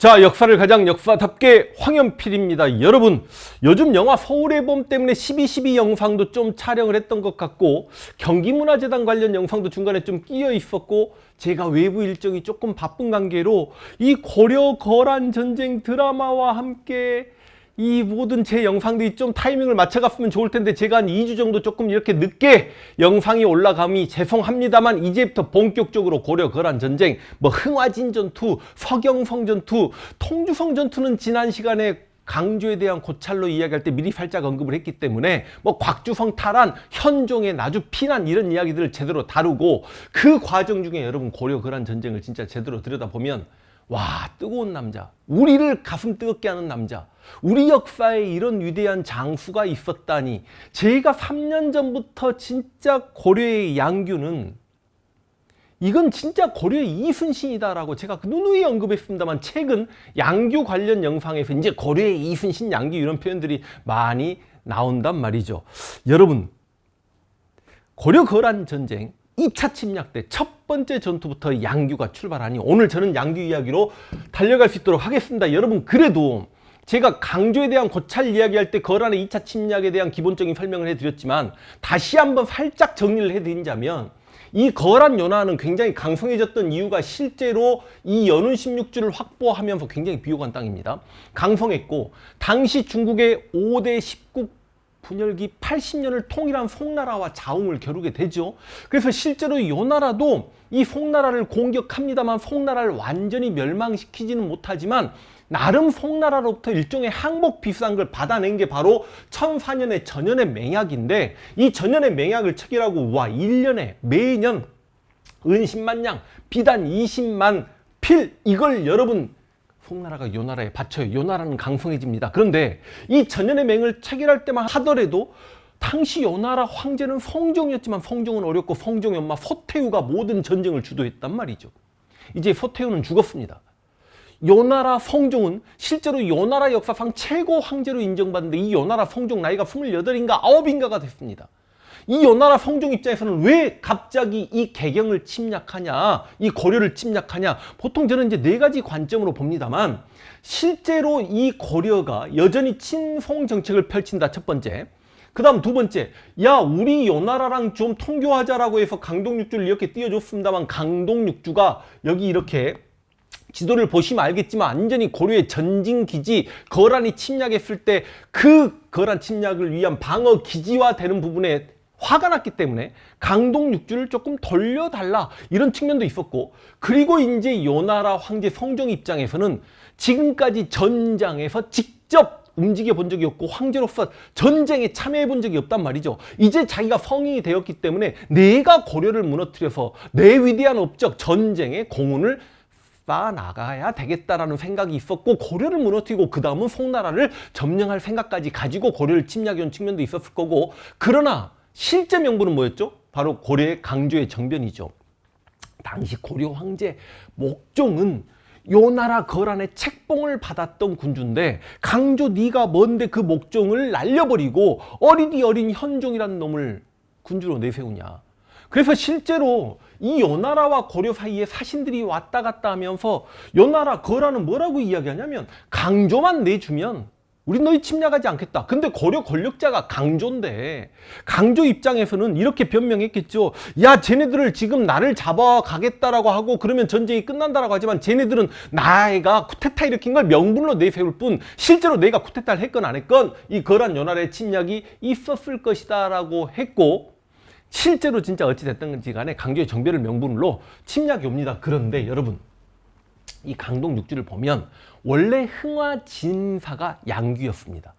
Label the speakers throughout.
Speaker 1: 자, 역사를 가장 역사답게 황현필입니다. 여러분, 요즘 영화 서울의 봄 때문에 12.12 영상도 좀 촬영을 했던 것 같고, 경기문화재단 관련 영상도 중간에 좀 끼어 있었고, 제가 외부 일정이 조금 바쁜 관계로 이 고려 거란 전쟁 드라마와 함께 이 모든 제 영상들이 좀 타이밍을 맞춰갔으면 좋을 텐데 제가 한 2주 정도 조금 이렇게 늦게 영상이 올라감이 죄송합니다만 이제부터 본격적으로 고려 거란 전쟁 뭐 흥화진 전투 서경성 전투 통주성 전투는 지난 시간에 강조에 대한 고찰로 이야기할 때 미리 살짝 언급을 했기 때문에 뭐 곽주성 탈환, 현종의 나주 피난 이런 이야기들을 제대로 다루고 그 과정 중에 여러분 고려 거란 전쟁을 진짜 제대로 들여다보면 와 뜨거운 남자. 우리를 가슴 뜨겁게 하는 남자. 우리 역사에 이런 위대한 장수가 있었다니. 제가 3년 전부터 진짜 고려의 양규는 이건 진짜 고려의 이순신이다라고 제가 그 누누이 언급했습니다만 최근 양규 관련 영상에서 이제 고려의 이순신 양규 이런 표현들이 많이 나온단 말이죠. 여러분 고려 거란 전쟁 2차 침략 때 첫 번째 전투부터 양규가 출발하니 오늘 저는 양규 이야기로 달려갈 수 있도록 하겠습니다. 여러분 그래도 제가 강조에 대한 고찰 이야기할 때 거란의 2차 침략에 대한 기본적인 설명을 해드렸지만 다시 한번 살짝 정리를 해드리자면 이 거란 연화는 굉장히 강성해졌던 이유가 실제로 이 연운 16주를 확보하면서 굉장히 비호감 땅입니다. 강성했고 당시 중국의 5대 19 분열기 80년을 통일한 송나라와 자웅을 겨루게 되죠. 그래서 실제로 이 나라도 이 송나라를 공격합니다만 송나라를 완전히 멸망시키지는 못하지만 나름 송나라로부터 일종의 항복 비슷한 걸 받아낸 게 바로 1004년의 전연의 맹약인데 이 전연의 맹약을 체결하고 와 1년에 매년 은 10만 양, 비단 20만 필 이걸 여러분 송나라가 요 나라에 바쳐요. 요 나라는 강성해집니다. 그런데 이 전연의 맹을 체결할 때만 하더라도 당시 요 나라 황제는 성종이었지만 성종은 어렵고 성종의 엄마 서태후가 모든 전쟁을 주도했단 말이죠. 이제 서태후는 죽었습니다. 요 나라 성종은 실제로 요 나라 역사상 최고 황제로 인정받는데 이 요 나라 성종 나이가 28인가 9인가가 됐습니다. 이 요나라 성종 입장에서는 왜 갑자기 이 개경을 침략하냐, 이 고려를 침략하냐, 보통 저는 이제 네 가지 관점으로 봅니다만, 실제로 이 고려가 여전히 친송 정책을 펼친다, 첫 번째. 그 다음 두 번째, 야, 우리 요나라랑 좀 통교하자라고 해서 강동육주를 이렇게 띄워줬습니다만, 강동육주가 여기 이렇게 지도를 보시면 알겠지만 완전히 고려의 전진 기지 거란이 침략했을 때 그 거란 침략을 위한 방어 기지화 되는 부분에 화가 났기 때문에 강동 육주를 조금 돌려달라 이런 측면도 있었고 그리고 이제 요나라 황제 성종 입장에서는 지금까지 전장에서 직접 움직여 본 적이 없고 황제로서 전쟁에 참여해 본 적이 없단 말이죠. 이제 자기가 성인이 되었기 때문에 내가 고려를 무너뜨려서 내 위대한 업적 전쟁의 공훈을 나가야 되겠다라는 생각이 있었고 고려를 무너뜨리고 그 다음은 송나라를 점령할 생각까지 가지고 고려를 침략해 온 측면도 있었을 거고 그러나 실제 명분은 뭐였죠? 바로 고려의 강조의 정변이죠. 당시 고려 황제 목종은 요 나라 거란의 책봉을 받았던 군주인데 강조 네가 뭔데 그 목종을 날려버리고 어리디 어린 현종이라는 놈을 군주로 내세우냐. 그래서 실제로 이 요나라와 고려 사이에 사신들이 왔다 갔다 하면서 요나라 거란은 뭐라고 이야기하냐면 강조만 내주면 우린 너희 침략하지 않겠다. 근데 고려 권력자가 강조인데 강조 입장에서는 이렇게 변명했겠죠. 야, 쟤네들을 지금 나를 잡아가겠다라고 하고 그러면 전쟁이 끝난다라고 하지만 쟤네들은 나이가 쿠데타 일으킨 걸 명분으로 내세울 뿐 실제로 내가 쿠데타를 했건 안 했건 이 거란 연활의 침략이 있었을 것이다 라고 했고 실제로 진짜 어찌 됐든지 간에 강조의 정배를 명분으로 침략이 옵니다. 그런데 여러분 이 강동 육지를 보면 원래 흥화 진사가 양규였습니다.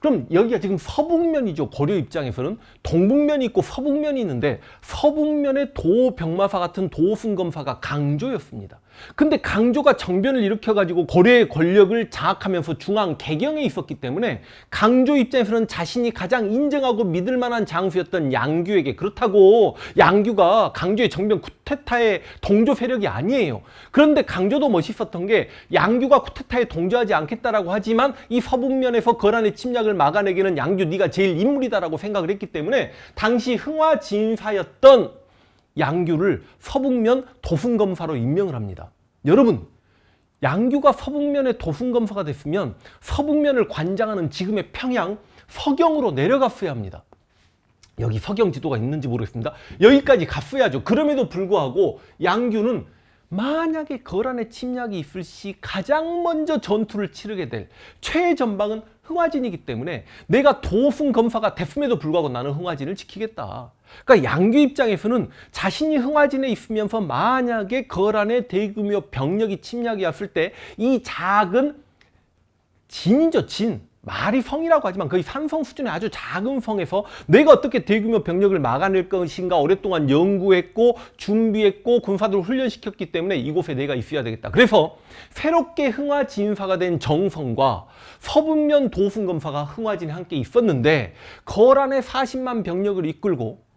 Speaker 1: 그럼 여기가 지금 서북면이죠. 고려 입장에서는 동북면이 있고 서북면이 있는데 서북면의 도병마사 같은 도승검사가 강조였습니다. 근데 강조가 정변을 일으켜가지고 고려의 권력을 장악하면서 중앙 개경에 있었기 때문에 강조 입장에서는 자신이 가장 인정하고 믿을 만한 장수였던 양규에게 그렇다고 양규가 강조의 정변 쿠테타의 동조 세력이 아니에요. 그런데 강조도 멋있었던 게 양규가 쿠테타에 동조하지 않겠다라고 하지만 이 서북면에서 거란의 침략을 막아내기는 양규 네가 제일 인물이다라고 생각을 했기 때문에 당시 흥화 진사였던 양규를 서북면 도승검사로 임명을 합니다. 여러분, 양규가 서북면의 도순검사가 됐으면 서북면을 관장하는 지금의 평양 서경으로 내려갔어야 합니다. 여기 서경 지도가 있는지 모르겠습니다. 여기까지 갔어야죠. 그럼에도 불구하고 양규는 만약에 거란의 침략이 있을 시 가장 먼저 전투를 치르게 될 최전방은 흥화진이기 때문에 내가 도승 검사가 됐음에도 불구하고 나는 흥화진을 지키겠다. 그러니까 양규 입장에서는 자신이 흥화진에 있으면서 만약에 거란의 대규모 병력이 침략이 왔을 때 이 작은 진이죠, 진. 말이 성이라고 하지만 거의 산성 수준의 아주 작은 성에서 내가 어떻게 대규모 병력을 막아낼 것인가 오랫동안 연구했고 준비했고 군사들을 훈련시켰기 때문에 이곳에 내가 있어야 되겠다. 그래서 새롭게 흥화 진사가 된 정성과 서북면 도순 검사가 흥화진에 함께 있었는데 거란의 40만 병력을 이끌고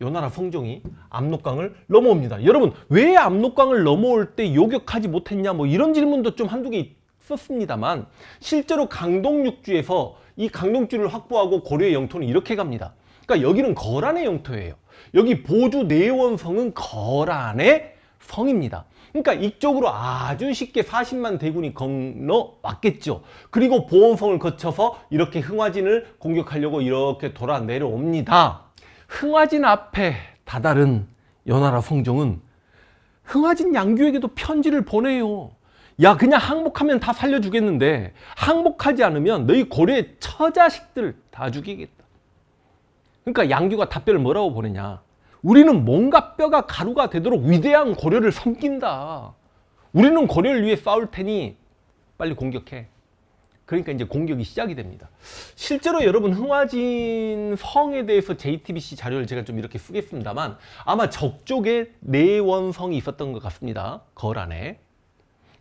Speaker 1: 요나라 성종이 압록강을 넘어옵니다. 여러분 왜 압록강을 넘어올 때 요격하지 못했냐 뭐 이런 질문도 좀 한두 개 있었습니다만 실제로 강동육주에서 이 강동주를 확보하고 고려의 영토는 이렇게 갑니다. 그러니까 여기는 거란의 영토예요. 여기 보주 내원성은 거란의 성입니다. 그러니까 이쪽으로 아주 쉽게 40만 대군이 건너왔겠죠. 그리고 보원성을 거쳐서 이렇게 흥화진을 공격하려고 이렇게 돌아 내려옵니다. 흥화진 앞에 다다른 연하라 성종은 흥화진 양규에게도 편지를 보내요. 야 그냥 항복하면 다 살려주겠는데 항복하지 않으면 너희 고려의 처자식들 다 죽이겠다. 그러니까 양규가 답변을 뭐라고 보내냐. 우리는 몸과 뼈가 가루가 되도록 위대한 고려를 섬긴다. 우리는 고려를 위해 싸울 테니 빨리 공격해. 그러니까 이제 공격이 시작이 됩니다. 실제로 여러분 흥화진 성에 대해서 JTBC 자료를 제가 좀 이렇게 쓰겠습니다만 아마 저쪽에 내원성이 있었던 것 같습니다. 거란에.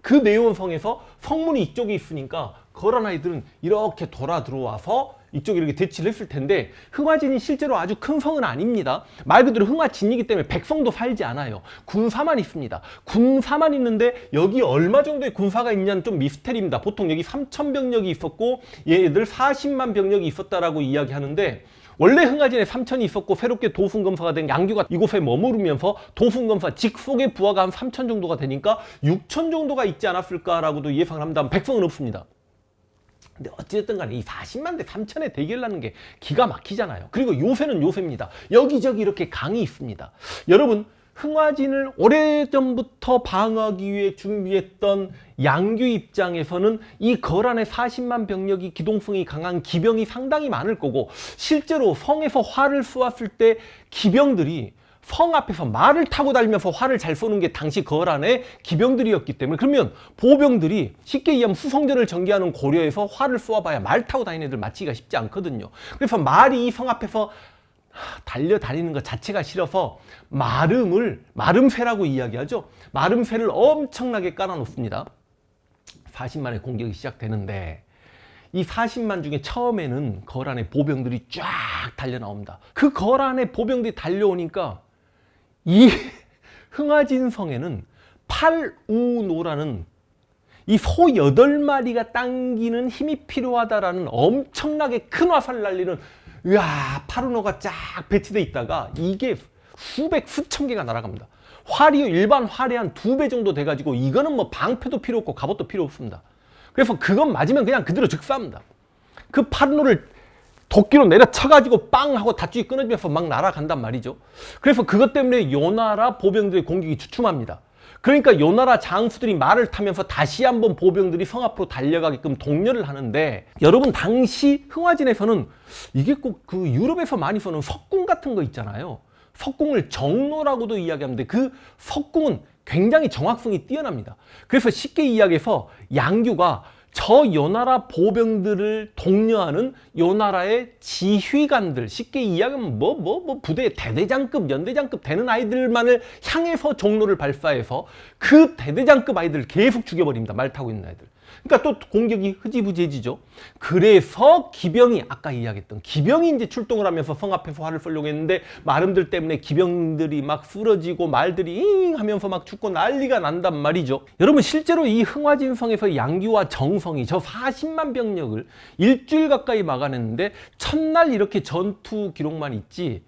Speaker 1: 그 내원성에서 성문이 이쪽에 있으니까 거란 아이들은 이렇게 돌아 들어와서 이쪽에 이렇게 대치를 했을 텐데 흥화진이 실제로 아주 큰 성은 아닙니다. 말 그대로 흥화진이기 때문에 백성도 살지 않아요. 군사만 있습니다. 군사만 있는데 여기 얼마 정도의 군사가 있냐는 좀 미스테리입니다. 보통 여기 3천 병력이 있었고 얘들 40만 병력이 있었다라고 이야기하는데 원래 흥화진에 3천이 있었고 새롭게 도순검사가 된 양규가 이곳에 머무르면서 도순검사 직속의 부하가 한 3천 정도가 되니까 6천 정도가 있지 않았을까라고도 예상을 합니다. 백성은 없습니다. 근데 어찌됐든 간에 이 40만 대 3천의 대결하는 게 기가 막히잖아요. 그리고 요새는 요새입니다. 여기저기 이렇게 강이 있습니다. 여러분, 흥화진을 오래전부터 방어하기 위해 준비했던 양규 입장에서는 이 거란의 40만 병력이 기동성이 강한 기병이 상당히 많을 거고 실제로 성에서 활을 쏘았을 때 기병들이 성 앞에서 말을 타고 다니면서 활을 잘 쏘는 게 당시 거란의 기병들이었기 때문에 그러면 보병들이 쉽게 얘기하면 수성전을 전개하는 고려에서 활을 쏘아봐야 말 타고 다니는 애들 맞히기가 쉽지 않거든요. 그래서 말이 이 성 앞에서 달려다니는 것 자체가 싫어서 마름을 마름새라고 이야기하죠. 마름새를 엄청나게 깔아놓습니다. 40만의 공격이 시작되는데 이 40만 중에 처음에는 거란의 보병들이 쫙 달려 나옵니다. 그 거란의 보병들이 달려오니까 이 흥화진 성에는 팔우노라는 이 소 여덟 마리가 당기는 힘이 필요하다라는 엄청나게 큰 화살을 날리는 으아 파르노가 쫙 배치돼 있다가 이게 수백 수천 개가 날아갑니다. 활이 일반 활의 한 두 배 정도 돼가지고 이거는 뭐 방패도 필요 없고 갑옷도 필요 없습니다. 그래서 그건 맞으면 그냥 그대로 즉사합니다. 그 파르노를 도끼로 내려쳐가지고 빵 하고 닷줄이 끊어지면서 막 날아간단 말이죠. 그래서 그것 때문에 요나라 보병들의 공격이 주춤합니다. 그러니까 요나라 장수들이 말을 타면서 다시 한번 보병들이 성 앞으로 달려가게끔 독려를 하는데 여러분 당시 흥화진에서는 이게 꼭 그 유럽에서 많이 쓰는 석궁 같은 거 있잖아요. 석궁을 정로라고도 이야기하는데 그 석궁은 굉장히 정확성이 뛰어납니다. 그래서 쉽게 이야기해서 양규가 저 요나라 보병들을 독려하는 요나라의 지휘관들 쉽게 이야기하면 뭐 뭐 뭐 부대 대대장급 연대장급 되는 아이들만을 향해서 종로를 발사해서 그 대대장급 아이들을 계속 죽여버립니다. 말 타고 있는 아이들. 그러니까 또 공격이 흐지부지해지죠. 그래서 기병이 아까 이야기했던 기병이 이제 출동을 하면서 성 앞에서 활을 쏘려고 했는데 마름들 때문에 기병들이 막 쓰러지고 말들이 잉 하면서 막 죽고 난리가 난단 말이죠. 여러분 실제로 이 흥화진성에서 양규와 정성 이 저 40만 병력을 일주일 가까이 막아냈는데 첫날 이렇게 전투 기록만 있지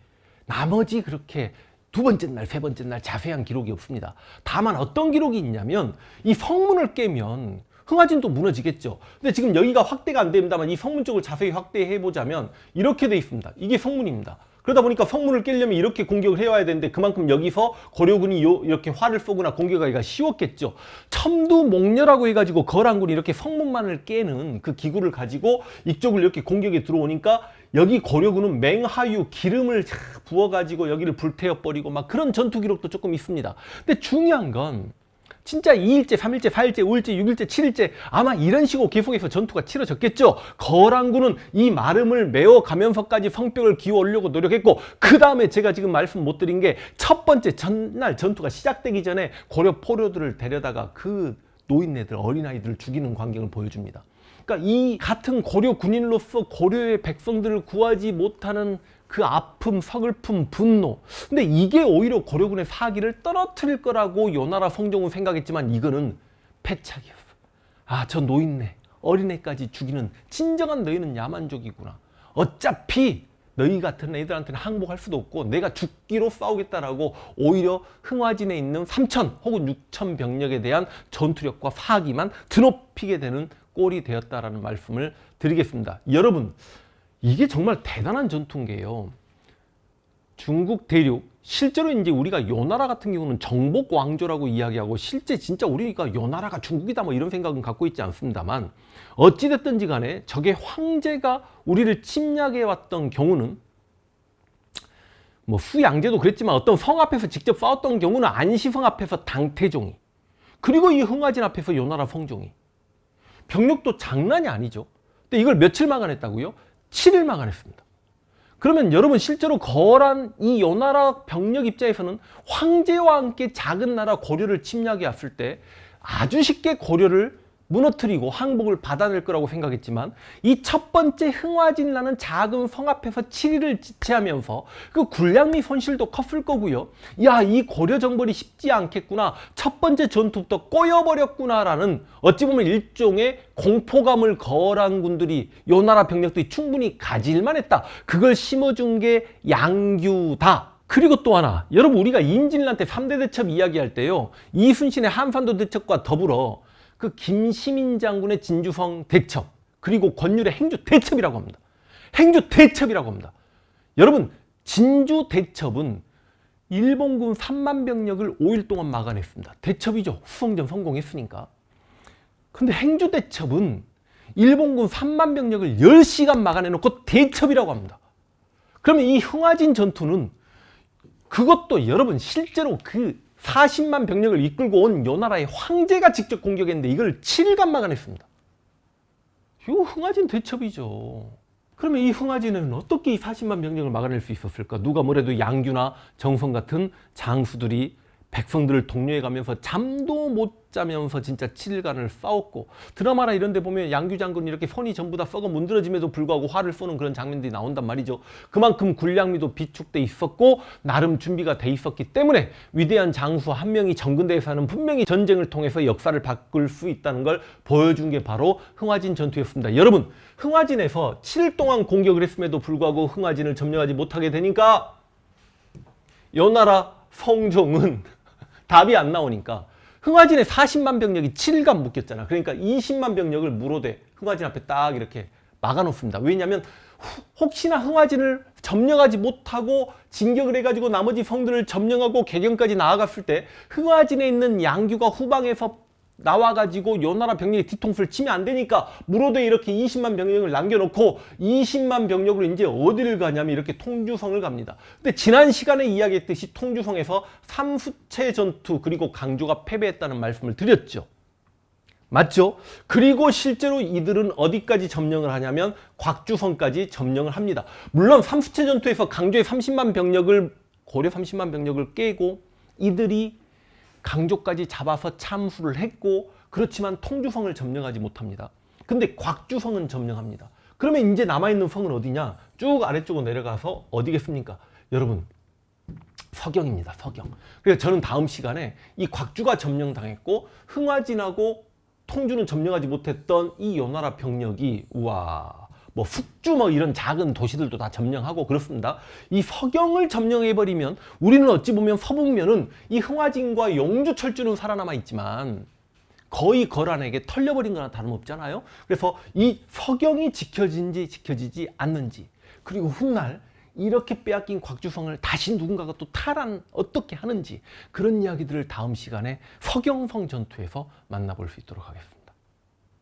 Speaker 1: 나머지 그렇게 두 번째 날, 세 번째 날 자세한 기록이 없습니다. 다만 어떤 기록이 있냐면 이 성문을 깨면 흥화진도 무너지겠죠. 근데 지금 여기가 확대가 안 됩니다만 이 성문 쪽을 자세히 확대해 보자면 이렇게 돼 있습니다. 이게 성문입니다. 그러다 보니까 성문을 깨려면 이렇게 공격을 해와야 되는데 그만큼 여기서 고려군이 요, 이렇게 활을 쏘거나 공격하기가 쉬웠겠죠. 첨두 목녀라고 해가지고 거란군이 이렇게 성문만을 깨는 그 기구를 가지고 이쪽을 이렇게 공격에 들어오니까 여기 고려군은 맹하유 기름을 쫙 부어가지고 여기를 불태워 버리고 막 그런 전투 기록도 조금 있습니다. 근데 중요한 건 진짜 2일째, 3일째, 4일째, 5일째, 6일째, 7일째 아마 이런 식으로 계속해서 전투가 치러졌겠죠. 거란군은 이 마름을 메워가면서까지 성벽을 기어 올려고 노력했고 그 다음에 제가 지금 말씀 못 드린 게 첫 번째 전날 전투가 시작되기 전에 고려 포로들을 데려다가 그 노인네들, 어린아이들을 죽이는 광경을 보여줍니다. 그러니까 이 같은 고려 군인으로서 고려의 백성들을 구하지 못하는 그 아픔, 서글픔, 분노. 근데 이게 오히려 고려군의 사기를 떨어뜨릴 거라고 요나라 성종은 생각했지만 이거는 패착이었어. 아, 저 노인네, 어린애까지 죽이는 진정한 너희는 야만족이구나. 어차피 너희 같은 애들한테는 항복할 수도 없고 내가 죽기로 싸우겠다라고 오히려 흥화진에 있는 3천 혹은 6천 병력에 대한 전투력과 사기만 드높이게 되는 꼴이 되었다라는 말씀을 드리겠습니다. 여러분, 이게 정말 대단한 전투인 게요. 중국 대륙 실제로 이제 우리가 요 나라 같은 경우는 정복 왕조라고 이야기하고 실제 진짜 우리가 요 나라가 중국이다 뭐 이런 생각은 갖고 있지 않습니다만 어찌 됐든지 간에 적의 황제가 우리를 침략해 왔던 경우는 뭐 수양제도 그랬지만 어떤 성 앞에서 직접 싸웠던 경우는 안시성 앞에서 당태종이 그리고 이 흥화진 앞에서 요나라 성종이 병력도 장난이 아니죠. 근데 이걸 며칠 막아냈다고요? 7일 막아냈습니다. 그러면 여러분 실제로 거란 이 요나라 병력 입장에서는 황제와 함께 작은 나라 고려를 침략해 왔을 때 아주 쉽게 고려를 무너뜨리고 항복을 받아낼 거라고 생각했지만 이 첫 번째 흥화진이라는 작은 성 앞에서 7일을 지체하면서 그 군량미 손실도 컸을 거고요. 야, 이 고려 정벌이 쉽지 않겠구나. 첫 번째 전투부터 꼬여버렸구나라는 어찌 보면 일종의 공포감을 거란 군들이 요 나라 병력들이 충분히 가질만 했다. 그걸 심어준 게 양규다. 그리고 또 하나, 여러분 우리가 임진란 때 3대 대첩 이야기할 때요. 이순신의 한산도 대첩과 더불어 그 김시민 장군의 진주성 대첩 그리고 권율의 행주 대첩이라고 합니다. 행주 대첩이라고 합니다. 여러분 진주 대첩은 일본군 3만 병력을 5일 동안 막아냈습니다. 대첩이죠. 수성전 성공했으니까. 근데 행주 대첩은 일본군 3만 병력을 10시간 막아내놓고 대첩이라고 합니다. 그러면 이 흥화진 전투는 그것도 여러분 실제로 그 40만 병력을 이끌고 온 요 나라의 황제가 직접 공격했는데 이걸 7일간 막아냈습니다. 이거 흥화진 대첩이죠. 그러면 이 흥화진은 어떻게 이 40만 병력을 막아낼 수 있었을까? 누가 뭐래도 양규나 정성 같은 장수들이 백성들을 독려해 가면서 잠도 못 자면서 진짜 7일간을 싸웠고 드라마나 이런 데 보면 양규 장군이 이렇게 손이 전부 다 썩어 문드러짐에도 불구하고 활을 쏘는 그런 장면들이 나온단 말이죠. 그만큼 군량미도 비축돼 있었고 나름 준비가 돼 있었기 때문에 위대한 장수 한 명이 정근대에서는 분명히 전쟁을 통해서 역사를 바꿀 수 있다는 걸 보여준 게 바로 흥화진 전투였습니다. 여러분 흥화진에서 7일 동안 공격을 했음에도 불구하고 흥화진을 점령하지 못하게 되니까 요나라 성종은 답이 안 나오니까 흥화진에 40만 병력이 7일간 묶였잖아. 그러니까 20만 병력을 무로대 흥화진 앞에 딱 이렇게 막아놓습니다. 왜냐하면 후- 혹시나 흥화진을 점령하지 못하고 진격을 해가지고 나머지 성들을 점령하고 개경까지 나아갔을 때 흥화진에 있는 양규가 후방에서 나와가지고 요 나라 병력이 뒤통수를 치면 안 되니까 무로대 이렇게 20만 병력을 남겨놓고 20만 병력으로 이제 어디를 가냐면 이렇게 통주성을 갑니다. 근데 지난 시간에 이야기했듯이 통주성에서 삼수체 전투 그리고 강조가 패배했다는 말씀을 드렸죠. 맞죠? 그리고 실제로 이들은 어디까지 점령을 하냐면 곽주성까지 점령을 합니다. 물론 삼수체 전투에서 강조의 30만 병력을 고려 30만 병력을 깨고 이들이 강조까지 잡아서 참수를 했고 그렇지만 통주성을 점령하지 못합니다. 근데 곽주성은 점령합니다. 그러면 이제 남아있는 성은 어디냐? 쭉 아래쪽으로 내려가서 어디겠습니까? 여러분 서경입니다. 서경. 그래서 저는 다음 시간에 이 곽주가 점령당했고 흥화진하고 통주는 점령하지 못했던 이 요나라 병력이 우와 뭐 숙주 뭐 이런 작은 도시들도 다 점령하고 그렇습니다. 이 서경을 점령해 버리면 우리는 어찌 보면 서북면은 이 흥화진과 용주 철주는 살아남아 있지만 거의 거란에게 털려버린 거나 다름없잖아요. 그래서 이 서경이 지켜진지 지켜지지 않는지 그리고 훗날 이렇게 빼앗긴 곽주성을 다시 누군가가 또 탈환 어떻게 하는지 그런 이야기들을 다음 시간에 서경성 전투에서 만나볼 수 있도록 하겠습니다.